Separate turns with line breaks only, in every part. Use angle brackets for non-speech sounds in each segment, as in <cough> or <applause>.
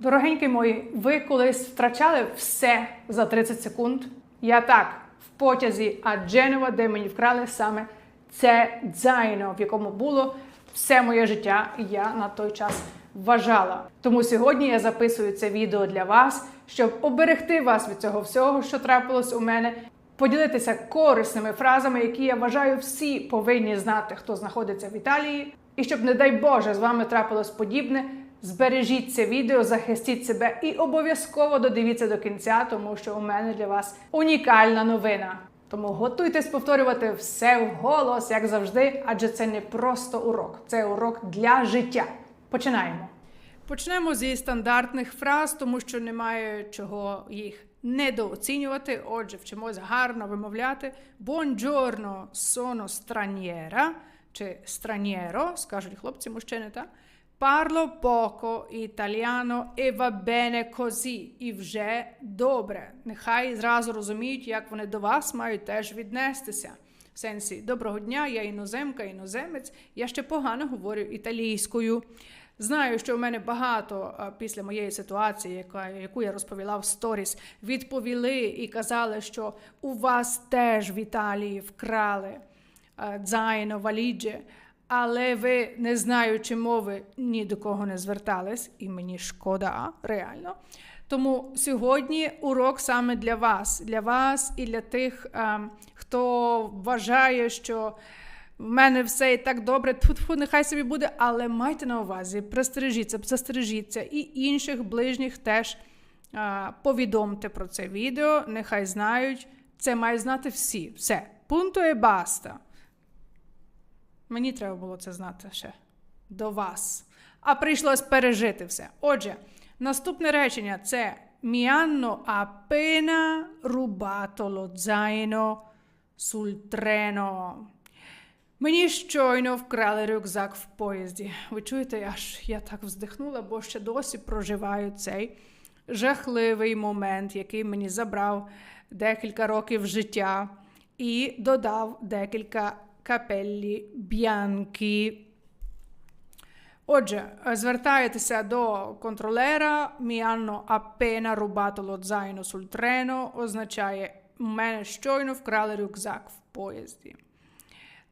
Дорогенькі мої, ви колись втрачали все за 30 секунд? Я так, в потязі Адженова, де мені вкрали саме це дзайно, в якому було все моє життя, і я на той час вважала. Тому сьогодні я записую це відео для вас, щоб оберегти вас від цього всього, що трапилось у мене, поділитися корисними фразами, які я вважаю всі повинні знати, хто знаходиться в Італії. І щоб, не дай Боже, з вами трапилось подібне, збережіть це відео, захистіть себе і обов'язково додивіться до кінця, тому що у мене для вас унікальна новина. Тому готуйтесь повторювати все вголос, як завжди, адже це не просто урок, це урок для життя. Починаємо. Почнемо зі стандартних фраз, тому що немає чого їх недооцінювати. Отже, вчимось гарно вимовляти Buongiorno, sono straniera, чи straniero, скажуть хлопці, мужчини, так? Parlo poco italiano e va bene così. І вже добре. Нехай зразу розуміють, як вони до вас мають теж віднестися. В сенсі, доброго дня, я іноземка, іноземець, я ще погано говорю італійською. Знаю, що в мене багато після моєї ситуації, яка, яку я розповіла в сторіс, відповіли і казали, що у вас теж в Італії вкрали дзайно, валіджі, але ви, не знаючи мови, ні до кого не звертались, і мені шкода, реально. Тому сьогодні урок саме для вас, для вас і для тих, хто вважає, що в мене все і так добре, тьфу-тьфу, нехай собі буде, але майте на увазі, пристрижіться, застережіться, і інших ближніх теж повідомте про це відео, нехай знають. Це мають знати всі. Все. Пункто і баста. Мені треба було це знати ще до вас. А прийшлось пережити все. Отже, наступне речення це Mi hanno appena rubato lo zaino. Мені щойно вкрали рюкзак в поїзді. Ви чуєте, аж я так вздихнула, бо ще досі проживаю цей жахливий момент, який мені забрав декілька років життя, і додав декілька капеллі б'янки. Отже, звертаєтеся до контролера, mi hanno appena rubato lo zaino sul treno, означає, мене щойно вкрали рюкзак в поїзді.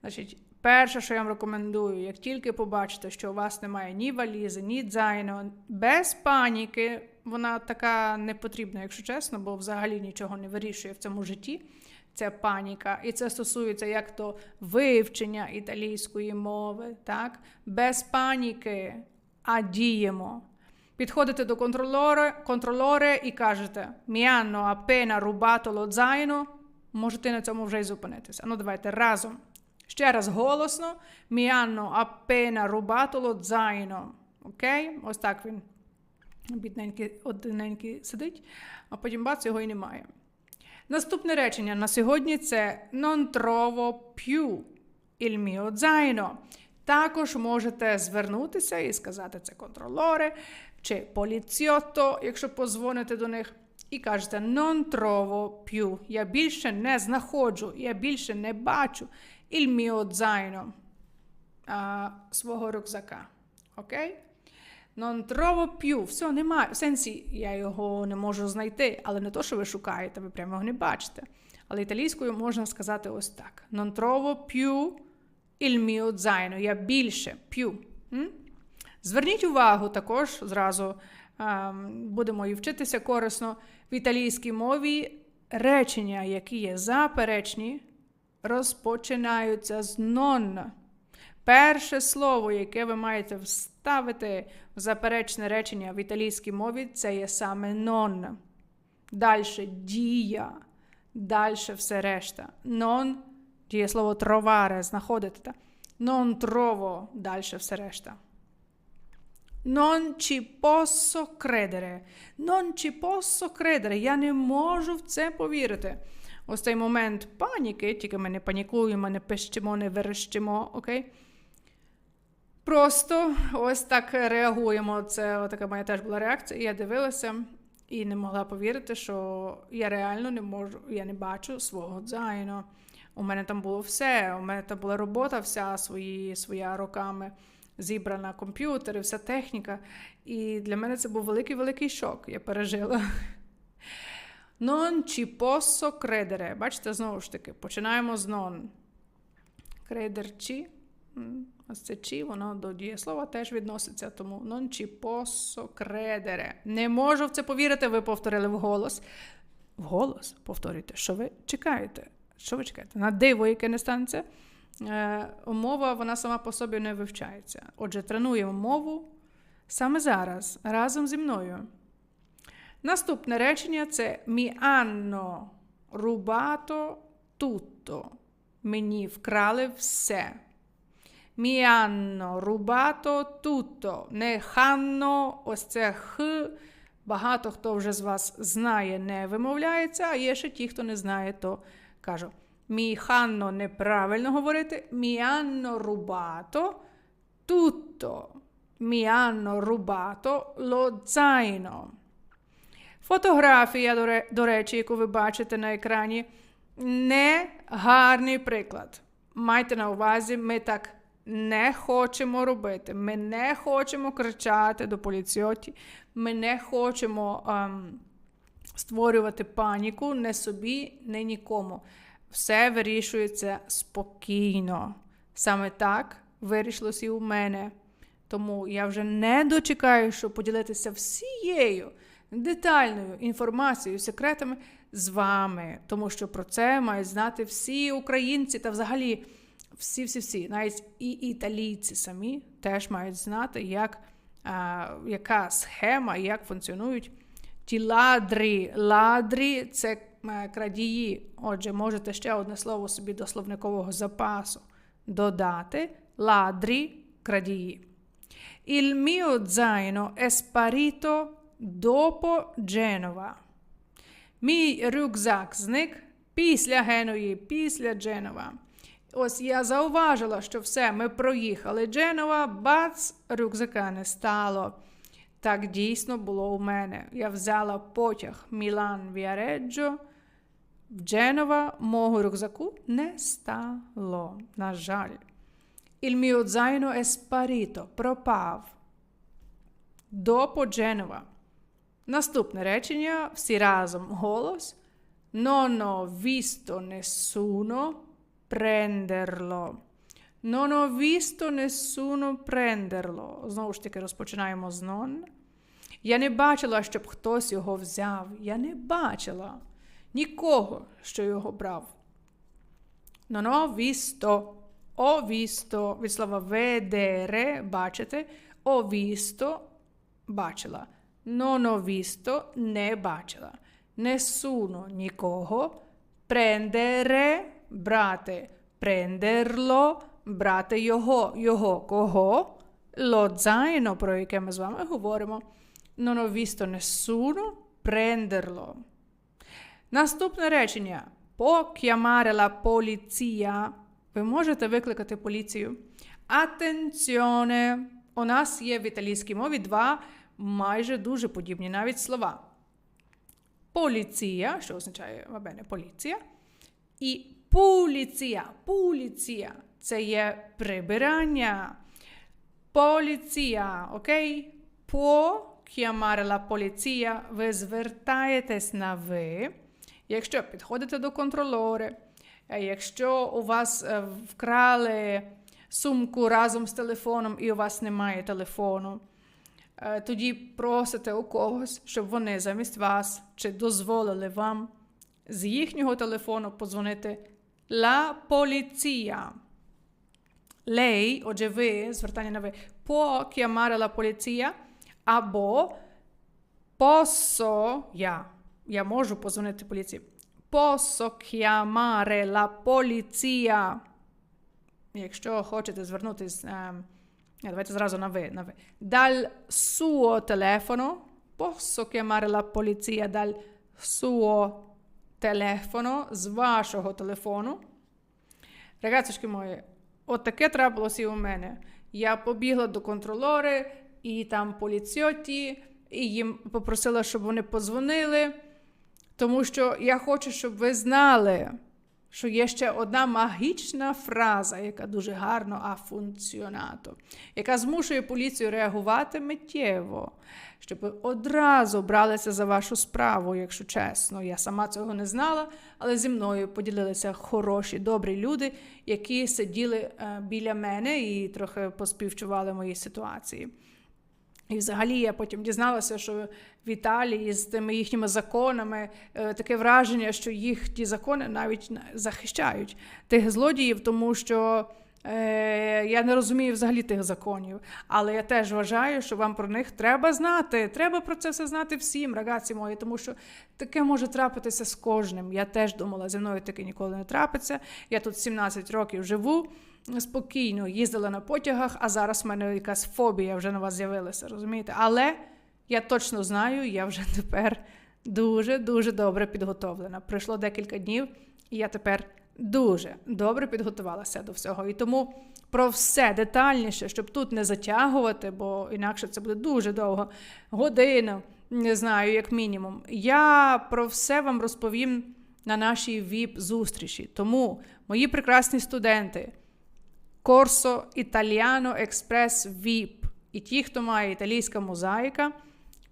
Значить, перше, що я вам рекомендую, як тільки побачите, що у вас немає ні валізи, ні дзайно, без паніки, вона така не потрібна, якщо чесно, бо взагалі нічого не вирішує в цьому житті. Це паніка, і це стосується як то вивчення італійської мови, так? Без паніки, а діємо. Підходите до контролора, контролора і кажете: hanno appena rubato lo можете на цьому вже й зупинитися. Ну, давайте разом. Ще раз голосно. Hanno appena rubato lo. Окей? Ось так він бідненький, одненький сидить, а потім бац, його і немає. Наступне речення на сьогодні це non trovo più il mio zaino. Також можете звернутися і сказати це контролоре чи поліціотто, якщо позвоните до них, і кажете non trovo più. Я більше не знаходжу, я більше не бачу il mio zaino а, свого рюкзака. Окей? Non trovo più. Все, немає. В сенсі, я його не можу знайти, але не то, що ви шукаєте, ви прямо його не бачите. Але італійською можна сказати ось так: Non trovo più il mio zaino. Я більше più. М? Зверніть увагу також зразу ем, будемо і вчитися корисно в італійській мові речення, які є заперечні, розпочинаються з non. Перше слово, яке ви маєте вставити в заперечне речення в італійській мові, це є саме non. Далі дія, далі все решта. Non, дієслово знаходити. та? Non trovo, далі все решта. Non ci posso credere. Non ci posso credere. Я не можу в це повірити. Ось цей момент паніки, тільки ми не панікуємо, не пищимо, не верещимо, окей? Просто ось так реагуємо. Це така моя теж була реакція. Я дивилася і не могла повірити, що я реально не можу, я не бачу свого дзайну. У мене там було все. У мене там була робота вся свої, своя роками. зібрана комп'ютери, вся техніка. І для мене це був великий-великий шок. Я пережила. Non ci posso credere. Бачите, знову ж таки, починаємо з non. Crederci. Ось чи, воно до дієслова теж відноситься, тому non ci posso credere. Не можу в це повірити, ви повторили вголос. Вголос, повторюйте, що ви чекаєте? Що ви чекаєте? На диво, яке не станеться. Е, мова вона сама по собі не вивчається. Отже, тренуємо мову саме зараз, разом зі мною. Наступне речення це mi hanno rubato tutto. Мені вкрали все. Mi hanno rubato tutto. Не ханно, ось це х. Багато хто вже з вас знає, не вимовляється, а є ще ті, хто не знає, то кажу. Мі ханно неправильно говорити. Mi hanno rubato tutto. Mi hanno rubato lo zaino. Фотографія, до речі, яку ви бачите на екрані, не гарний приклад. Майте на увазі, ми так не хочемо робити. Ми не хочемо кричати до поліціоті, ми не хочемо ем, створювати паніку не собі, не нікому. Все вирішується спокійно. Саме так вирішилось і у мене. Тому я вже не дочекаю, щоб поділитися всією детальною інформацією, секретами з вами, тому що про це мають знати всі українці та взагалі всі-всі-всі, навіть і італійці самі теж мають знати, як, а, яка схема, як функціонують ті ладрі. Ладрі це е, крадії. Отже, можете ще одне слово собі до словникового запасу додати. Ладрі крадії. Il mio zaino è sparito dopo Genova. Мій рюкзак зник після Геної, після Дженова. Ось я зауважила, що все, ми проїхали Дженова, бац, рюкзака не стало. Так дійсно було у мене. Я взяла потяг Мілан Віареджо. В Дженова мого рюкзаку не стало. На жаль. Il mio zaino è sparito, пропав. Dopo Genova. Наступне речення, всі разом голос. Non ho visto nessuno prenderlo. Non ho visto nessuno prenderlo. Знову ж таки, розпочинаємо з non. Я не бачила, щоб хтось його взяв. Я не бачила нікого, що його брав. Non ho visto. Ho visto від слова vedere, бачити. Ho visto бачила. Non ho visto не бачила. Nessuno нікого. Prendere брати. Prenderlo брати його. Його кого? Zaino, про яке ми з вами говоримо. Non ho visto nessuno prenderlo. Наступне речення. Chiamare la polizia. Ви можете викликати поліцію. Attenzione! У нас є в італійській мові два майже дуже подібні навіть слова. Поліція, що означає вабене, поліція. І поліція. Поліція. Це є прибирання. Поліція, окей? Può chiamare la polizia. Ви звертаєтесь на ви. Якщо підходите до контролери, е, якщо у вас е, вкрали сумку разом з телефоном і у вас немає телефону, е, тоді просите у когось, щоб вони замість вас чи дозволили вам з їхнього телефону подзвонити La polizia. Lei, отже, ви, звертання на ви, può chiamare la polizia або posso, я, я можу позвонити поліції. Posso chiamare la polizia. Якщо хочете звернутися, е, давайте зразу на ви, на ви. Dal suo telefono, posso chiamare la polizia dal suo telefono, з вашого телефону. Рагацюшки мої, от таке трапилося і у мене. Я побігла до контролори і там поліціоті, і їм попросила, щоб вони позвонили, тому що я хочу, щоб ви знали, що є ще одна магічна фраза, яка дуже гарно функціонато, яка змушує поліцію реагувати миттєво, щоб одразу бралися за вашу справу, якщо чесно. Я сама цього не знала, але зі мною поділилися хороші, добрі люди, які сиділи е, біля мене і трохи поспівчували моїй ситуації. І взагалі я потім дізналася, що в Італії з тими їхніми законами е, таке враження, що їх ті закони навіть захищають тих злодіїв, тому що е, я не розумію взагалі тих законів. Але я теж вважаю, що вам про них треба знати. Треба про це все знати всім, рагаці мої, тому що таке може трапитися з кожним. Я теж думала, зі мною таке ніколи не трапиться. Я тут 17 років живу спокійно їздила на потягах, а зараз в мене якась фобія вже на вас з'явилася, розумієте? Але я точно знаю, я вже <laughs> тепер дуже-дуже добре підготовлена. Пройшло декілька днів, і я тепер дуже добре підготувалася до всього. І тому про все детальніше, щоб тут не затягувати, бо інакше це буде дуже довго. Годину, не знаю, як мінімум. Я про все вам розповім на нашій ВІП-зустрічі. Тому, мої прекрасні студенти. Корсо Італіано Експрес VIP. І ті, хто має італійська мозаїка,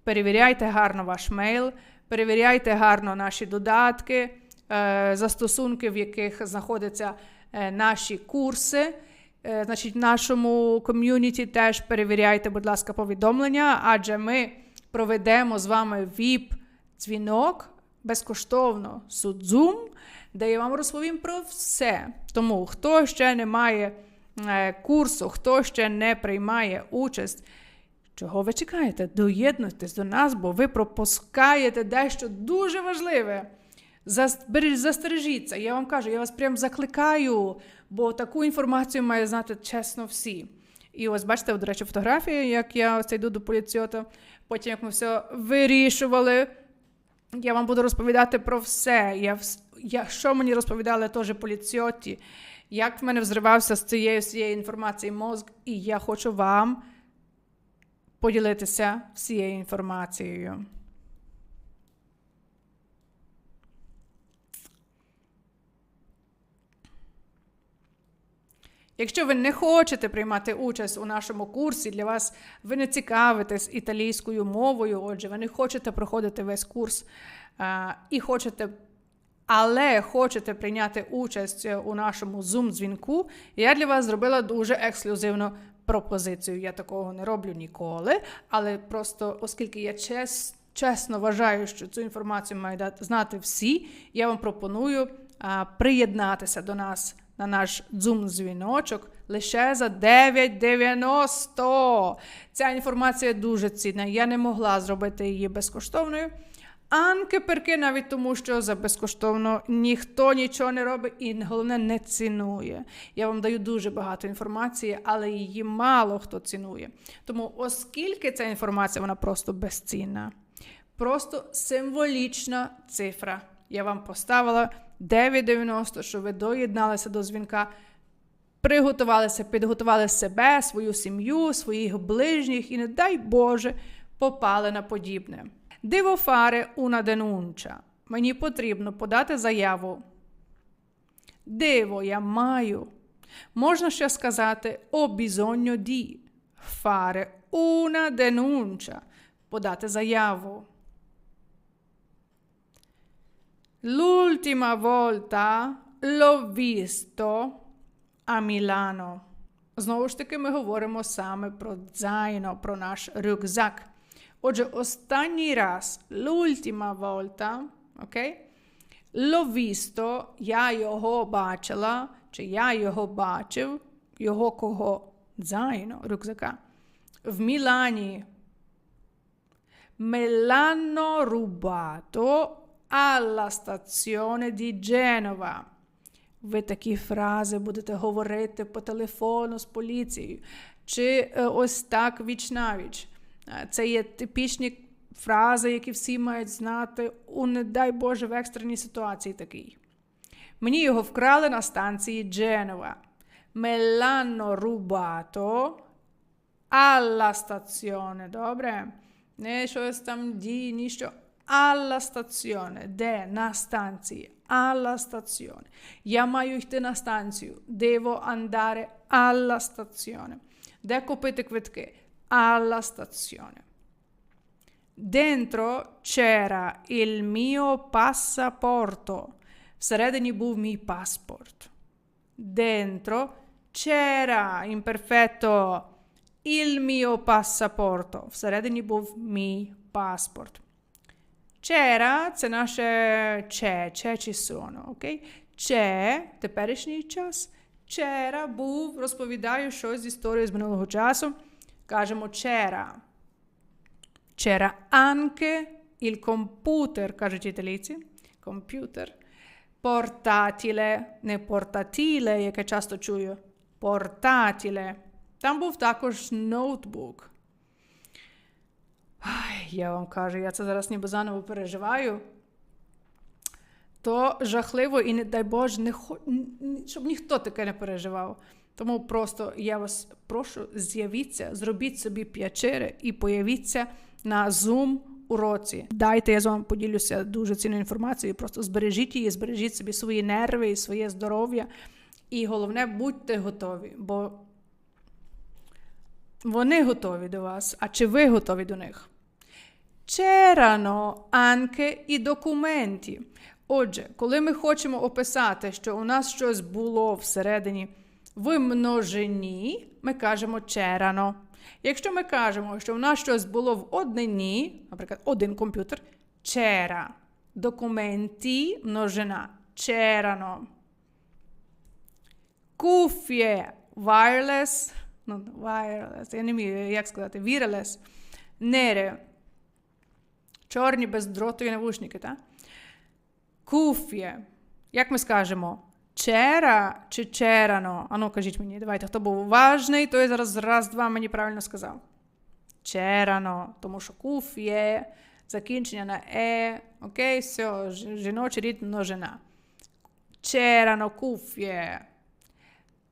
перевіряйте гарно ваш мейл, перевіряйте гарно наші додатки, е, застосунки, в яких знаходяться е, наші курси. Е, значить, в нашому ком'юніті теж перевіряйте, будь ласка, повідомлення, адже ми проведемо з вами ВІП-дзвінок безкоштовно Судзум, де я вам розповім про все. Тому хто ще не має. Е, курсу, хто ще не приймає участь, чого ви чекаєте? Доєднуйтесь до нас, бо ви пропускаєте дещо дуже важливе. Застережіться, я вам кажу, я вас прям закликаю, бо таку інформацію має знати чесно всі. І ось бачите, до речі, фотографії, як я ось йду до поліціота, потім як ми все вирішували. Я вам буду розповідати про все. Я, я, Що мені розповідали теж поліціоті як в мене взривався з цієї всієї інформації мозк, і я хочу вам поділитися всією інформацією. Якщо ви не хочете приймати участь у нашому курсі, для вас ви не цікавитесь італійською мовою, отже, ви не хочете проходити весь курс а, і хочете але хочете прийняти участь у нашому Zoom-дзвінку, я для вас зробила дуже ексклюзивну пропозицію. Я такого не роблю ніколи. Але просто, оскільки я чес, чесно вважаю, що цю інформацію мають знати всі, я вам пропоную а, приєднатися до нас на наш Zoom-дзвіночок. Лише за 9,90. Ця інформація дуже цінна. Я не могла зробити її безкоштовною. Анки перки навіть тому, що за безкоштовно ніхто нічого не робить і головне не цінує. Я вам даю дуже багато інформації, але її мало хто цінує. Тому, оскільки ця інформація вона просто безцінна, просто символічна цифра. Я вам поставила 9,90, щоб ви доєдналися до дзвінка. Приготувалися, підготували себе, свою сім'ю, своїх ближніх і, не дай Боже, попали на подібне. Devo fare una denuncia. Мені потрібно подати заяву. Devo, я маю. Можна ще сказати ho bisogno di fare una denuncia. Подати заяву. L'ultima volta l'ho visto a Milano. Знову ж таки, ми говоримо саме про дзайно, про наш рюкзак. Отже, останній раз, l'ultima volta, ok? L'ho visto, я його бачила, чи я його бачив, його кого? Дзайно, рюкзака. В Мілані. Me l'hanno rubato alla stazione di Genova. Ви такі фрази будете говорити по телефону з поліцією. Чи ось так віч навіч. Це є типічні фрази, які всі мають знати у, не дай Боже, в екстреній ситуації такий. Мені його вкрали на станції Дженова. Me l'hanno rubato alla stazione. Добре? Не щось там ді, ніщо. Alla stazione. Де? На станції. Alla stazione. Я маю йти на станцію. Devo andare alla stazione. Де купити квитки? Alla stazione. Dentro c'era il mio passaporto. Всередині був мій паспорт. Dentro c'era imperfetto il mio passaporto. Всередині був мій паспорт. C'era це наше c'è, c'è ci sono, окей? C'è теперішній час. C'era був, розповідаю щось з історії з минулого часу. Кажемо c'era. C'era anche il computer, кажуть італійці. Computer. Portatile, не портатіле, яке часто чую. Портатіле. Там був також ноутбук. Я вам кажу, я це зараз ніби заново переживаю. То жахливо і не дай Боже, не щоб ніхто таке не переживав. Тому просто я вас прошу, з'явіться, зробіть собі п'ячери і появіться на Zoom уроці. Дайте, я з вами поділюся дуже цінною інформацією. Просто збережіть її, збережіть собі свої нерви і своє здоров'я. І головне, будьте готові, бо вони готові до вас, а чи ви готові до них? C'erano anche i documenti. Отже, коли ми хочемо описати, що у нас щось було всередині в множині, ми кажемо c'erano. Якщо ми кажемо, що у нас щось було в однині, наприклад, один комп'ютер, c'era. Документи множина. C'erano. Куфє wireless, ну, wireless, я не вмію, як сказати, wireless, нере, чорні бездротові навушники, так? Куфє. Як ми скажемо? Чера чи черано? Ану, кажіть мені, давайте, хто був уважний, той зараз раз-два мені правильно сказав. Черано, тому що куфє, закінчення на е, окей, все, жіночий рід множина. C'erano cuffie.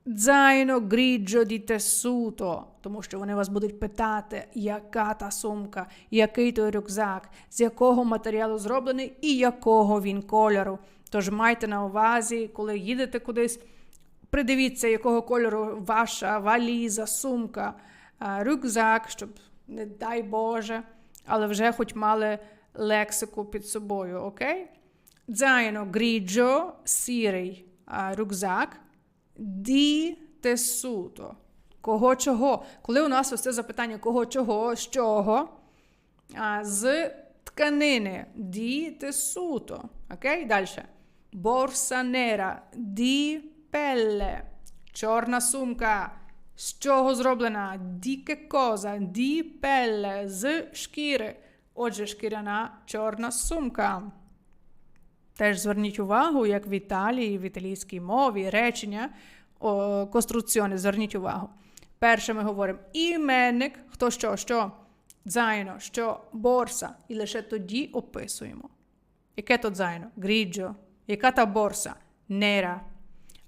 Дзайно гріджо ді тесуто, тому що вони вас будуть питати, яка та сумка, який той рюкзак, з якого матеріалу зроблений і якого він кольору. Тож майте на увазі, коли їдете кудись, придивіться, якого кольору ваша валіза, сумка, рюкзак, щоб, не дай Боже, але вже хоч мали лексику під собою, окей? Дзайно гріджо, сірий рюкзак, ді тесуто. Кого чого? Коли у нас це запитання кого чого, з чого? З тканини ді тесуто. Окей? Далі. Борса нера ді пелле. Чорна сумка. З чого зроблена? Ді ке коза, ді пелле, з шкіри. Отже, шкіряна чорна сумка. Теж зверніть увагу, як в Італії, в італійській мові, речення, о, конструкціони, зверніть увагу. Перше ми говоримо іменник, хто що, що, дзайно, що, борса. І лише тоді описуємо. Яке то дзайно? Гріджо. Яка та борса? Нера.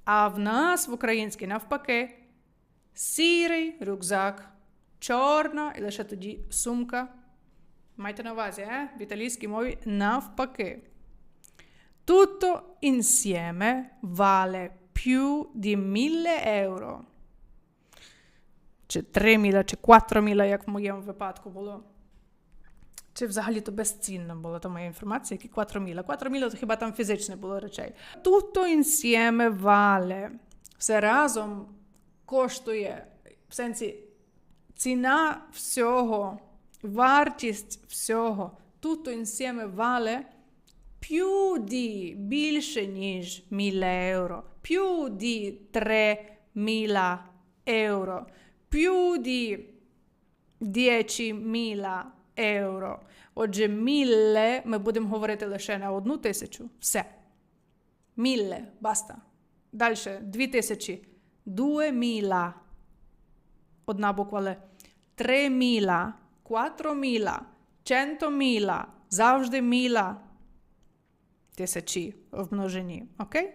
А в нас в українській навпаки сірий рюкзак, чорна і лише тоді сумка. Майте на увазі, е? в італійській мові навпаки. Tutto insieme vale più di 1000 euro. Чи 3000, чи 4000, як в моєму випадку було. Чи взагалі то безцінно була та моя інформація, які 4000. 4000 то хіба там фізичне було речей. Tutto insieme vale. Все разом коштує, в сенсі ціна всього, вартість всього. Tutto insieme vale più di більше ніж 1000 євро, più di 3000 євро, più di 10.000 євро. Отже, 1000 ми будемо говорити лише на одну тисячу. Все. 1000, баста. Далі, 2000. 2000. Одна буква Л. 3000, 4000, 100.000, завжди міла тисячі в множині. Окей?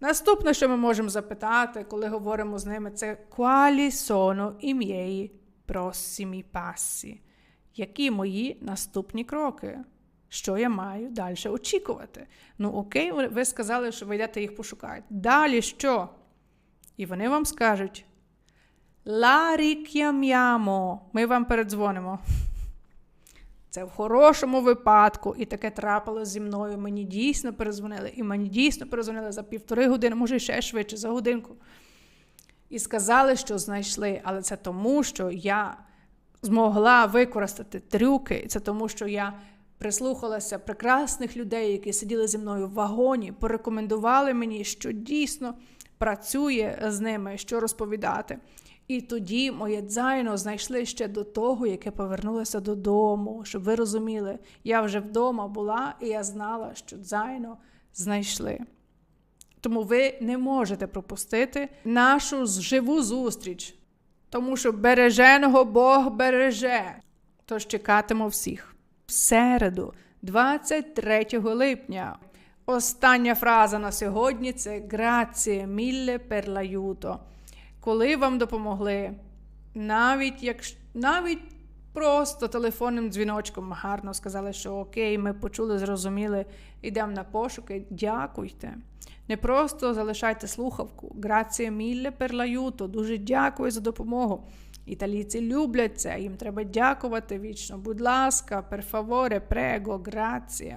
Наступне, що ми можемо запитати, коли говоримо з ними, це quali sono i prossimi passi? які мої наступні кроки, що я маю далі очікувати. Ну, окей, ви- сказали, що ви йдете їх пошукаєте. Далі що? І вони вам скажуть: La ми вам передзвонимо. Це в хорошому випадку, і таке трапилось зі мною. Мені дійсно перезвонили, і мені дійсно перезвонили за півтори години, може ще швидше, за годинку. І сказали, що знайшли. Але це тому, що я змогла використати трюки, і це тому, що я прислухалася прекрасних людей, які сиділи зі мною в вагоні, порекомендували мені, що дійсно працює з ними, що розповідати. І тоді моє дзайно знайшли ще до того, як я повернулася додому, щоб ви розуміли, я вже вдома була, і я знала, що дзайно знайшли. Тому ви не можете пропустити нашу живу зустріч, тому що береженого Бог береже. Тож чекатиму всіх. В середу, 23 липня. Остання фраза на сьогодні це mille per l'aiuto. Коли вам допомогли, навіть як навіть просто телефонним дзвіночком гарно сказали, що окей, ми почули, зрозуміли, йдемо на пошуки. Дякуйте. Не просто залишайте слухавку. Mille per l'aiuto. Дуже дякую за допомогу. Італійці люблять це, їм треба дякувати вічно. Будь ласка, favore, prego, grazie.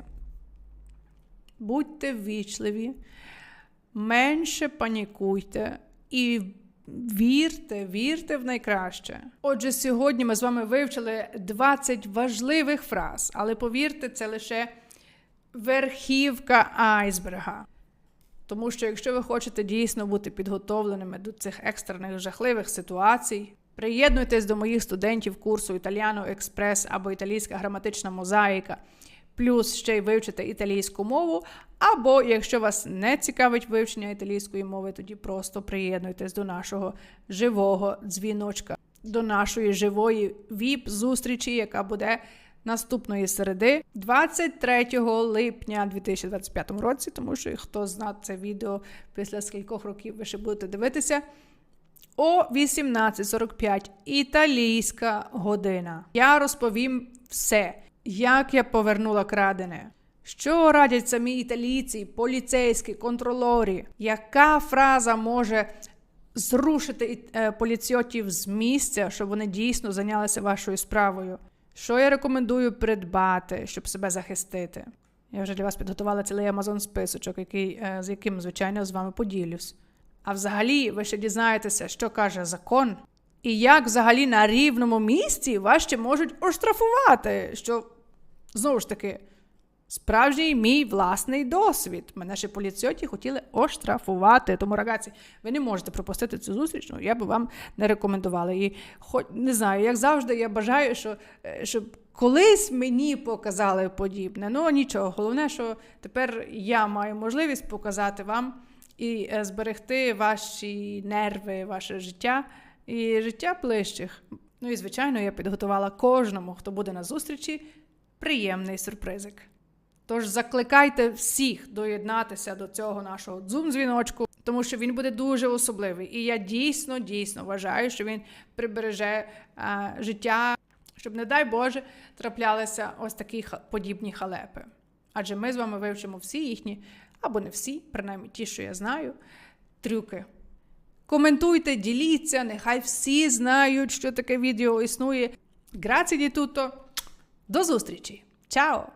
Будьте ввічливі, менше панікуйте і вірте, вірте в найкраще. Отже, сьогодні ми з вами вивчили 20 важливих фраз, але повірте, це лише верхівка айсберга. Тому що якщо ви хочете дійсно бути підготовленими до цих екстрених жахливих ситуацій, приєднуйтесь до моїх студентів курсу Італіано Експрес або Італійська граматична мозаїка, плюс ще й вивчите італійську мову. Або, якщо вас не цікавить вивчення італійської мови, тоді просто приєднуйтесь до нашого живого дзвіночка, до нашої живої ВІП-зустрічі, яка буде наступної середи, 23 липня 2025 році, тому що хто знає це відео після скількох років ви ще будете дивитися. О 18.45 італійська година. Я розповім все, як я повернула крадене. Що радять самі італійці, поліцейські, контролорі? Яка фраза може зрушити е, поліціотів з місця, щоб вони дійсно зайнялися вашою справою? Що я рекомендую придбати, щоб себе захистити? Я вже для вас підготувала цілий Amazon списочок, який, е, з яким, звичайно, з вами поділюсь. А взагалі, ви ще дізнаєтеся, що каже закон, і як взагалі на рівному місці вас ще можуть оштрафувати, що знову ж таки. Справжній мій власний досвід. Мене ще поліціоті хотіли оштрафувати. Тому, рагаці, ви не можете пропустити цю зустріч, ну я би вам не рекомендувала. І хоч не знаю, як завжди, я бажаю, що, е, щоб колись мені показали подібне. Ну нічого, головне, що тепер я маю можливість показати вам і е, зберегти ваші нерви, ваше життя і життя ближчих. Ну і звичайно, я підготувала кожному, хто буде на зустрічі, приємний сюрпризик. Тож закликайте всіх доєднатися до цього нашого дзум-дзвіночку, тому що він буде дуже особливий. І я дійсно, дійсно вважаю, що він прибереже а, життя, щоб, не дай Боже, траплялися ось такі подібні халепи. Адже ми з вами вивчимо всі їхні, або не всі, принаймні ті, що я знаю, трюки. Коментуйте, діліться, нехай всі знають, що таке відео існує. Ді туто. До зустрічі! Чао!